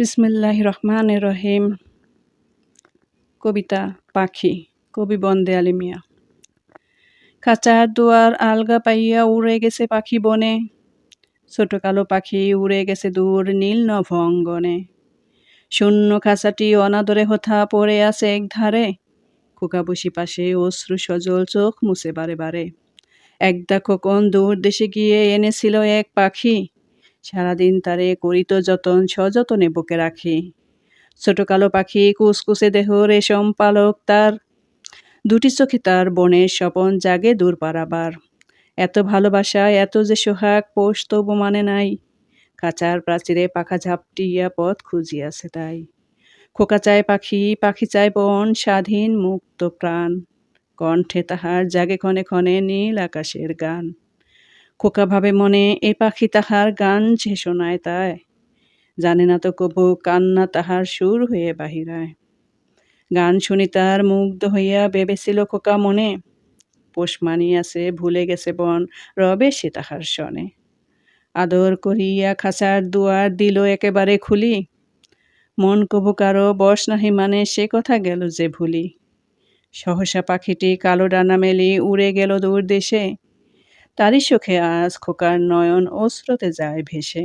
বিসমিল্লাহ রহমান রহিম কবিতা পাখি, কবি বন্দে আলী মিয়া খাঁচার দুয়ার আলগা পাইয়া উড়ে গেছে পাখি বনে। ছোট কালো পাখি উড়ে গেছে দূর নীল নভঙ্গনে। শূন্য খাঁচাটি অনাদরে হথা পড়ে আছে এক ধারে খোকা বসি পাশে অশ্রু সজল চোখ মুছে বারে বারে। একদা খোকন দূর দেশে গিয়ে এনেছিল এক পাখি। সারাদিন তারে করিত যতন, সযতনে বুকে রাখি। ছোট কালো পাখি, কুসকুসে দেহ, রেশম পালক তার। দুটি চোখে তার বনের স্বপন জাগে দূর পারাবার। এত ভালোবাসা, এত যে সোহাগ, পোষ তবু মানে নাই। কাচার প্রাচীরে পাখা ঝাপটিয়া পথ খুঁজিয়াছে তাই। খোকা চায় পাখি পাখি চায় বন, স্বাধীন মুক্ত প্রাণ। কণ্ঠে তাহার জাগে ক্ষণে ক্ষণে নীল আকাশের গান। খোকা ভাবে মনে, এ পাখি তাহার গান যে শোনায় তাই। জানে না তো কবু কান্না তাহার সুর হয়ে বাহিরায়। গান শুনি তার মুগ্ধ হইয়া ভেবেছিল খোকা মনে, পোষ মানিয়াছে, ভুলে গেছে বন, রবে সে তাহার সনে আদর করিয়া খাঁচার দুয়ার দিল একেবারে খুলি, মন কবু কারও বস নাহি মানে সে কথা গেল যে ভুলি। সহসা পাখিটি কালো ডানা মেলি উড়ে গেল দূর দেশে তারই সুখে আজ খোকার নয়ন অস্রোতে যায় ভেসে।